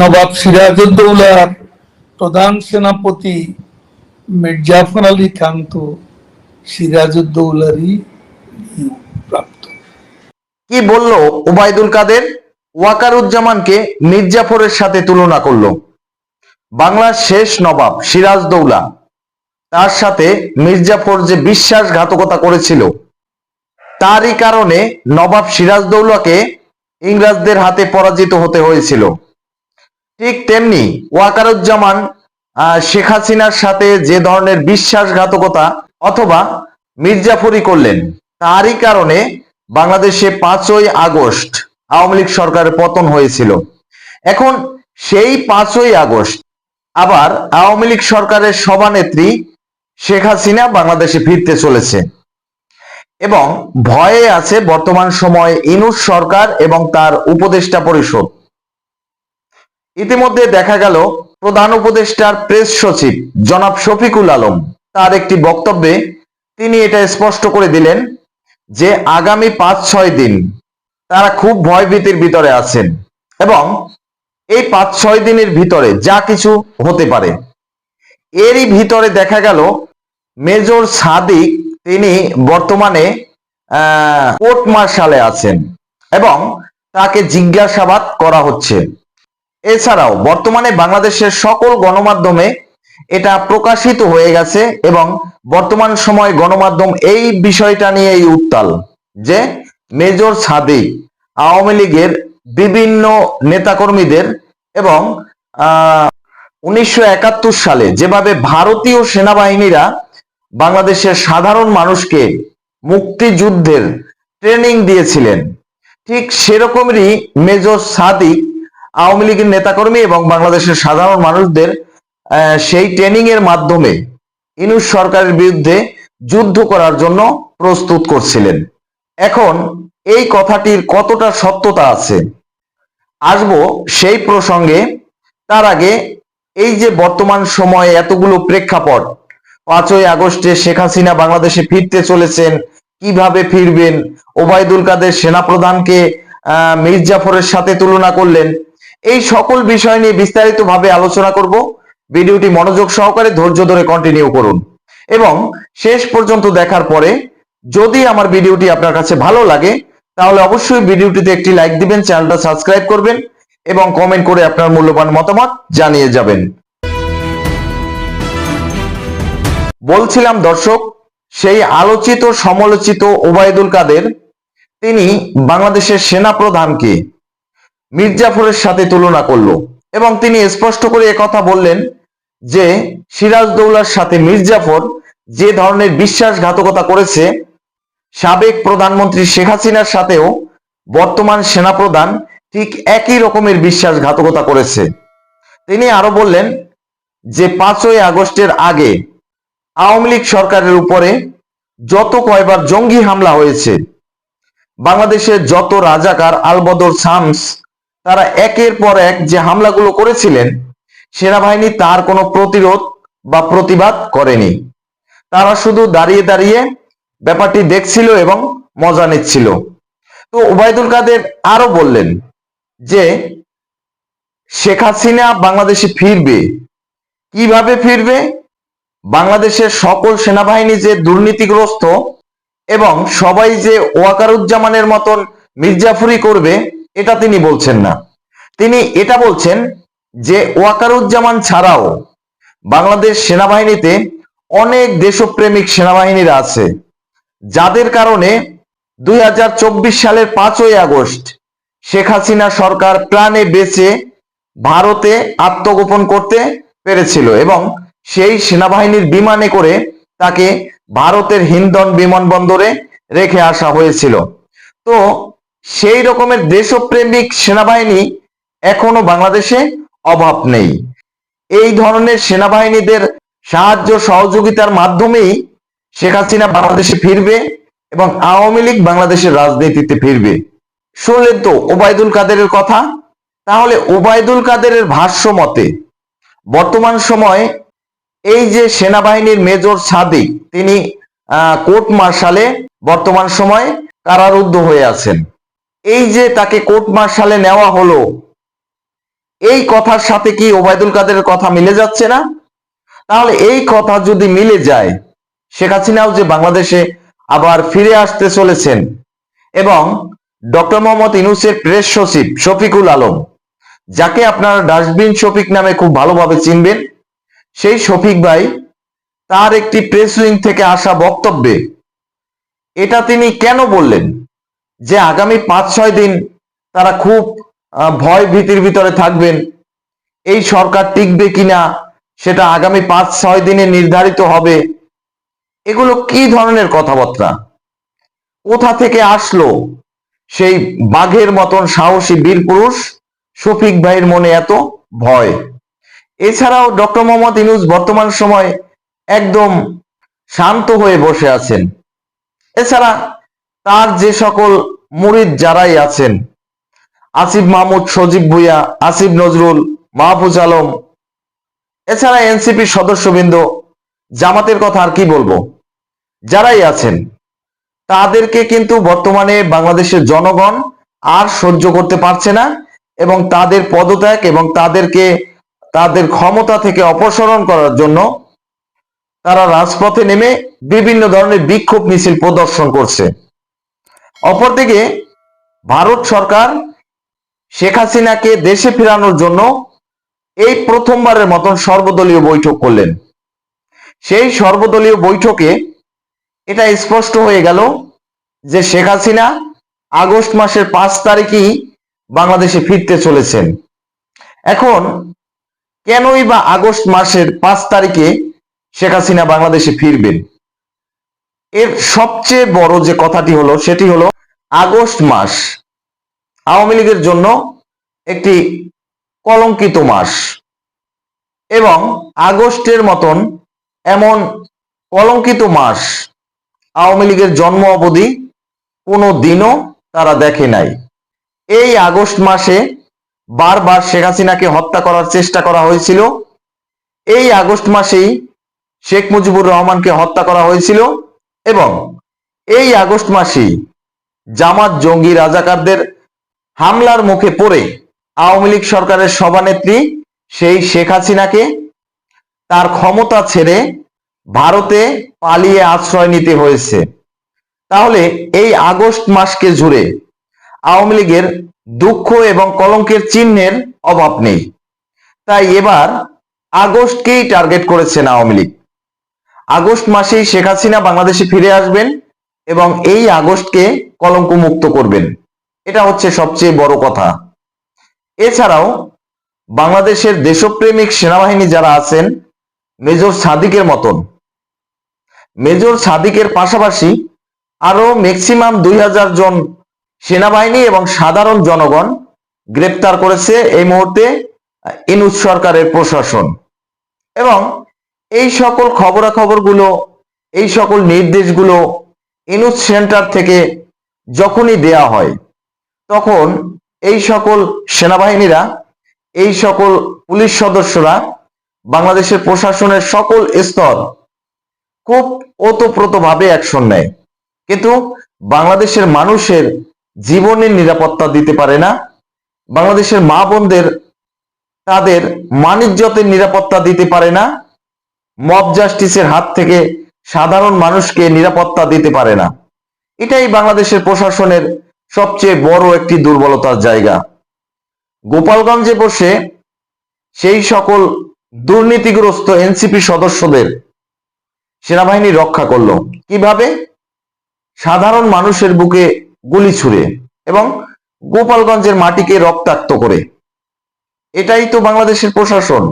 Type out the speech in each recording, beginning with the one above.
নবাব সিরাজউদ্দৌলার প্রধান সেনাপতি মির্জাফর আলী খান তো সিরাজউদ্দৌলারই কি বলল ওবায়দুল কাদের? ওয়াকারুজ্জামানকে মির্জাফরের সাথে তুলনা করল। বাংলার শেষ নবাব সিরাজদৌলা। তার সাথে মির্জাফর যে বিশ্বাসঘাতকতা করেছিল, তারই কারণে নবাব সিরাজদৌলাকে ইংরেজদের হাতে পরাজিত হতে হয়েছিল। ঠিক তেমনি ওয়াকারুজ্জামান শেখ হাসিনার সাথে যে ধরনের বিশ্বাসঘাতকতা অথবা মির্জাফরি করলেন, তারই কারণে বাংলাদেশে পাঁচই আগস্ট আওয়ামী লীগ সরকারের পতন হয়েছিল। এখন সেই পাঁচই আগস্ট আবার আওয়ামী লীগ সরকারের সভানেত্রী শেখ হাসিনা বাংলাদেশে ফিরতে চলেছে। এবং ভয়ে আছে বর্তমান সময়ে ইনুস সরকার এবং তার উপদেষ্টা পরিষদ। ইতিমধ্যে দেখা গেল প্রধান উপদেষ্টার প্রেস সচিব জনাব শফিকুল আলম। তার একটি বক্তব্যে তিনি এটা স্পষ্ট করে দিলেন যে আগামী পাঁচ ছয় দিন তারা খুব ভয়ভীতির ভিতরে আছেন এবং এই পাঁচ ছয় দিনের ভিতরে যা কিছু হতে পারে। এরই ভিতরে দেখা গেল মেজর সাদিক তিনি বর্তমানে কোর্ট মার্শালে আছেন এবং তাকে জিজ্ঞাসাবাদ করা হচ্ছে। এছাড়াও বর্তমানে বাংলাদেশের সকল গণমাধ্যমে এটা প্রকাশিত হয়ে গেছে এবং বর্তমান সময় গণমাধ্যম এই বিষয়টা নিয়েই উত্তাল যে মেজর সাদিক আওয়ামী লীগের বিভিন্ন নেতাকর্মীদের এবং উনিশশো একাত্তর সালে যেভাবে ভারতীয় সেনাবাহিনীরা বাংলাদেশের সাধারণ মানুষকে মুক্তিযুদ্ধের ট্রেনিং দিয়েছিলেন, ঠিক সেরকমই মেজর সাদিক আওয়ামী লীগের নেতাকর্মী এবং বাংলাদেশের সাধারণ মানুষদের সেই ট্রেনিং এর মাধ্যমে ইনুস সরকারের বিরুদ্ধে যুদ্ধ করার জন্য প্রস্তুত করছিলেন। এখন এই কথাটির কতটা সত্যতা আছে আসব সেই প্রসঙ্গে। তার আগে এই যে বর্তমান সময়ে এতগুলো প্রেক্ষাপট পাঁচই আগস্টে শেখ হাসিনা বাংলাদেশে ফিরতে চলেছেন কীভাবে ফিরবেন ওবায়দুল কাদের সেনাপ্রধানকে আহ, মীর জাফরের সাথে তুলনা করলেন এই সকল বিষয় নিয়ে বিস্তারিতভাবে আলোচনা করব। ভিডিওটি মনোযোগ সহকারে ধৈর্য ধরে কন্টিনিউ করুন। এবং শেষ পর্যন্ত দেখার পরে যদি আমার ভিডিওটি আপনার কাছে ভালো লাগে, তাহলে অবশ্যই ভিডিওটিতে একটি লাইক দিবেন চ্যানেলটা সাবস্ক্রাইব করবেন এবং কমেন্ট করে আপনার মূল্যবান মতামত জানিয়ে যাবেন। বলছিলাম দর্শক, সেই আলোচিত, সমালোচিত ওবায়দুল কাদের, তিনি বাংলাদেশের সেনা প্রধানকে মির্জাফরের সাথে তুলনা করল এবং তিনি স্পষ্ট করে কথা বললেন যে সিরাজদৌলার সাথে মির্জাফর যে ধরনের বিশ্বাসঘাতকতা করেছে, সাবেক প্রধানমন্ত্রী শেখ হাসিনার সাথেও বর্তমান সেনাপ্রধান ঠিক একই রকমের বিশ্বাসঘাতকতা করেছে। তিনি আরও বললেন যে পাঁচই আগস্টের আগে আওয়ামী লীগ সরকারের উপরে যত কয়বার জঙ্গি হামলা হয়েছে, বাংলাদেশের যত রাজাকার আলবদর শামস তারা একের পর এক যে হামলাগুলো করেছিলেন, সেনাবাহিনী তার কোনো প্রতিরোধ বা প্রতিবাদ করেনি। তারা শুধু দাঁড়িয়ে দাঁড়িয়ে ব্যাপারটি দেখছিল এবং মজা নিচ্ছিল। তো ওবায়দুল কাদের আরও বললেন যে, শেখ হাসিনা বাংলাদেশে ফিরবে। কীভাবে ফিরবে? বাংলাদেশের সকল সেনাবাহিনী যে দুর্নীতিগ্রস্ত এবং সবাই যে ওয়াকারুজ্জামানের মতন মির্জাফরি করবে এটা তিনি বলছেন না। তিনি এটা বলছেন যে ওয়াকারুজ্জামান ছাড়াও বাংলাদেশ সেনাবাহিনীতে অনেক দেশপ্রেমিক সেনাবাহিনীরা আছে, যাদের কারণে দুই হাজার চব্বিশ সালের পাঁচই আগস্ট শেখ হাসিনা সরকার প্রাণে বেঁচে ভারতে আত্মগোপন করতে পেরেছিল এবং সেই সেনাবাহিনীর বিমানে করে তাকে ভারতের হিন্দন বিমানবন্দরে রেখে আসা হয়েছিল। তো সেই রকমের দেশপ্রেমিক সেনাবাহিনী এখনও বাংলাদেশে অভাব নেই। এই ধরনের সেনাবাহিনীদের সাহায্য সহযোগিতার মাধ্যমেই শেখ হাসিনা বাংলাদেশে ফিরবে এবং আওয়ামী লীগ বাংলাদেশের রাজনীতিতে ফিরবে। শুনলেন তো ওবায়দুল কাদেরের কথা? তাহলে ওবায়দুল কাদেরের ভাষ্য মতে, বর্তমান সময়ে এই যে সেনাবাহিনীর মেজর সাদিক, তিনি কোর্ট মার্শালে বর্তমান সময়ে কারারুদ্ধ হয়ে আছেন। এই যে তাকে কোর্ট মার্শালে নেওয়া হলো, এই কথার সাথে কি ওবায়দুল কাদের কথা মিলে যাচ্ছে না? তাহলে এই কথা যদি মিলে যায়, শেখ হাসিনাও যে বাংলাদেশে আবার ফিরে আসতে চলেছেন, এবং ডক্টর মোহাম্মদ ইনুসের প্রেস সচিব শফিকুল আলম, যাকে আপনারা ডাস্টবিন শফিক নামে খুব ভালোভাবে চিনবেন, সেই শফিক ভাই তার একটি প্রেস উইং থেকে আসা বক্তব্যে, এটা তিনি কেন বললেন? যে আগামী পাঁচ ছয় দিন তারা খুব ভয় ভীতির ভিতরে থাকবেন। এই সরকার টিকবে কিনা সেটা আগামী পাঁচ ছয় দিনে নির্ধারিত হবে। এগুলো কি ধরনের কথাবার্তা? কোথা থেকে আসলো সেই বাঘের মতন সাহসী বীর পুরুষ? শফিক ভাইয়ের মনে এত ভয়। এছাড়াও ডক্টর মোহাম্মদ ইনুস বর্তমান সময় একদম শান্ত হয়ে বসে আছেন। এছাড়া তার যে সকল মুরিদ যারাই আছেন, আসিফ মাহমুদ, সজীব ভুইয়া, আসিফ নজরুল, মাহফুজ আলম, এছাড়া এনসিপির সদস্যবৃন্দ, জামাতের কথা আর কি বলব? যারাই আছেন, তাদেরকে কিন্তু বর্তমানে বাংলাদেশের জনগণ আর সহ্য করতে পারছে না এবং তাদের পদত্যাগ এবং তাদেরকে, তাদের ক্ষমতা থেকে অপসারণ করার জন্য তারা রাজপথে নেমে বিভিন্ন ধরনের বিক্ষোভ মিছিল প্রদর্শন করছে। অপরদিকে ভারত সরকার শেখ হাসিনাকে দেশে ফেরানোর জন্য এই প্রথমবারের মতন সর্বদলীয় বৈঠক করলেন। সেই সর্বদলীয় বৈঠকে এটা স্পষ্ট হয়ে গেল যে শেখ হাসিনা আগস্ট মাসের পাঁচ তারিখই বাংলাদেশে ফিরতে চলেছেন। এখন কেনই বা আগস্ট মাসের পাঁচ তারিখে শেখ হাসিনা বাংলাদেশে ফিরবেন? এর সবচেয়ে বড় যে কথাটি হলো, সেটি হলো আগস্ট মাস আওয়ামী লীগের জন্য একটি কলঙ্কিত মাস। এবং আগস্টের মতন এমন কলঙ্কিত মাস আওয়ামী লীগের জন্ম অবধি কোনো দিনও তারা দেখে নাই। এই আগস্ট মাসে বারবার শেখ হাসিনাকে হত্যা করার চেষ্টা করা হয়েছিল। এই আগস্ট মাসেই শেখ মুজিবুর রহমানকে হত্যা করা হয়েছিল। এবং এই আগস্ট মাসেই জামাত জঙ্গি রাজাকারদের হামলার মুখে পড়ে আওয়ামী লীগ সরকারের সভানেত্রী সেই শেখ হাসিনাকে তার ক্ষমতা ছেড়ে ভারতে পালিয়ে আশ্রয় নিতে হয়েছে। তাহলে এই আগস্ট মাসকে জুড়ে আওয়ামী লীগের দুঃখ এবং কলঙ্কের চিহ্নের অভাব নেই। তাই এবার আগস্টকেই টার্গেট করেছেন আওয়ামী লীগ। আগস্ট মাসেই শেখ হাসিনা বাংলাদেশে ফিরে আসবেন। এবং এই আগস্টকে কলঙ্ক মুক্ত করবেন। এটা হচ্ছে সবচেয়ে বড় কথা। এছাড়াও বাংলাদেশের দেশপ্রেমিক সেনাবাহিনী যারা আছেন, মেজর সাদিকের মতন। মেজর সাদিকের পাশাপাশি আরও ম্যাক্সিমাম দুই হাজার জন সেনাবাহিনী এবং সাধারণ জনগণ গ্রেপ্তার করেছে এই মুহূর্তে ইনুস সরকারের প্রশাসন। এবং এই সকল খবরাখবরগুলো, এই সকল নির্দেশগুলো ইনুস সেন্টার থেকে যখনই দেয়া হয়, তখন এই সকল সেনাবাহিনীরা, এই সকল পুলিশ সদস্যরা, বাংলাদেশের প্রশাসনের সকল স্তর খুব ওতপ্রোতভাবে অ্যাকশন নেয়। কিন্তু বাংলাদেশের মানুষের জীবনের নিরাপত্তা দিতে পারে না। বাংলাদেশের মা বোনদের, তাদের মানিজ্যতের নিরাপত্তা দিতে পারে না। মব জাস্টিসের হাত থেকে সাধারণ মানুষকে নিরাপত্তা দিতে পারে না। এটাই বাংলাদেশের প্রশাসনের সবচেয়ে বড় একটি দুর্বলতার জায়গা। গোপালগঞ্জে বসে সেই সকল দুর্নীতিগ্রস্ত এনসিপি সদস্যদের সেনাবাহিনী রক্ষা করল। কীভাবে? সাধারণ মানুষের বুকে গুলি ছুড়ে এবং গোপালগঞ্জের মাটিকে রক্তাক্ত করে। এটাই তো বাংলাদেশের প্রশাসন।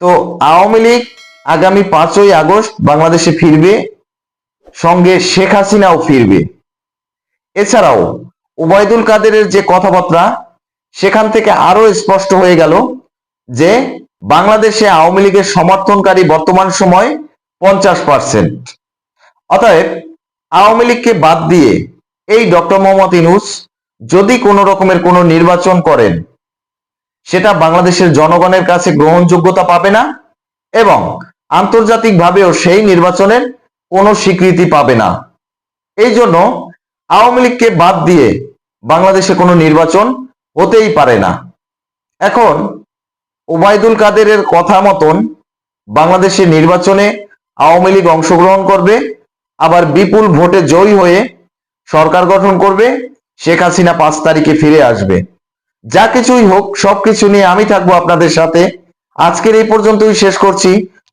তো আওয়ামী লীগ আগামী পাঁচই আগস্ট বাংলাদেশে ফিরবে, সঙ্গে শেখ হাসিনাও ফিরবে। এছাড়াও ওবায়দুল কাদেরের যে কথাবার্তা, সেখান থেকে আরও স্পষ্ট হয়ে গেল যে বাংলাদেশে আওয়ামী লীগের সমর্থনকারী বর্তমান সময় পঞ্চাশ পার্সেন্ট। অতএব আওয়ামী লীগকে বাদ দিয়ে এই ডক্টর মোহাম্মদ ইনুস যদি কোনো রকমের কোনো নির্বাচন করেন, সেটা বাংলাদেশের জনগণের কাছে গ্রহণযোগ্যতা পাবে না এবং আন্তর্জাতিকভাবেও সেই নির্বাচনের কোনো স্বীকৃতি পাবে না। এই জন্য আওয়ামী লীগকে বাদ দিয়ে বাংলাদেশে কোনো নির্বাচন হতেই পারে না। এখন ওবায়দুল কাদেরের কথা মতন বাংলাদেশে নির্বাচনে আওয়ামী লীগ অংশগ্রহণ করবে, আবার বিপুল ভোটে জয়ী হয়ে সরকার গঠন করবে, শেখ হাসিনা পাঁচ তারিখে ফিরে আসবে। যা কিছুই হোক, সবকিছু নিয়ে আমি থাকব আপনাদের সাথে। আজকের এই পর্যন্তই শেষ করছি।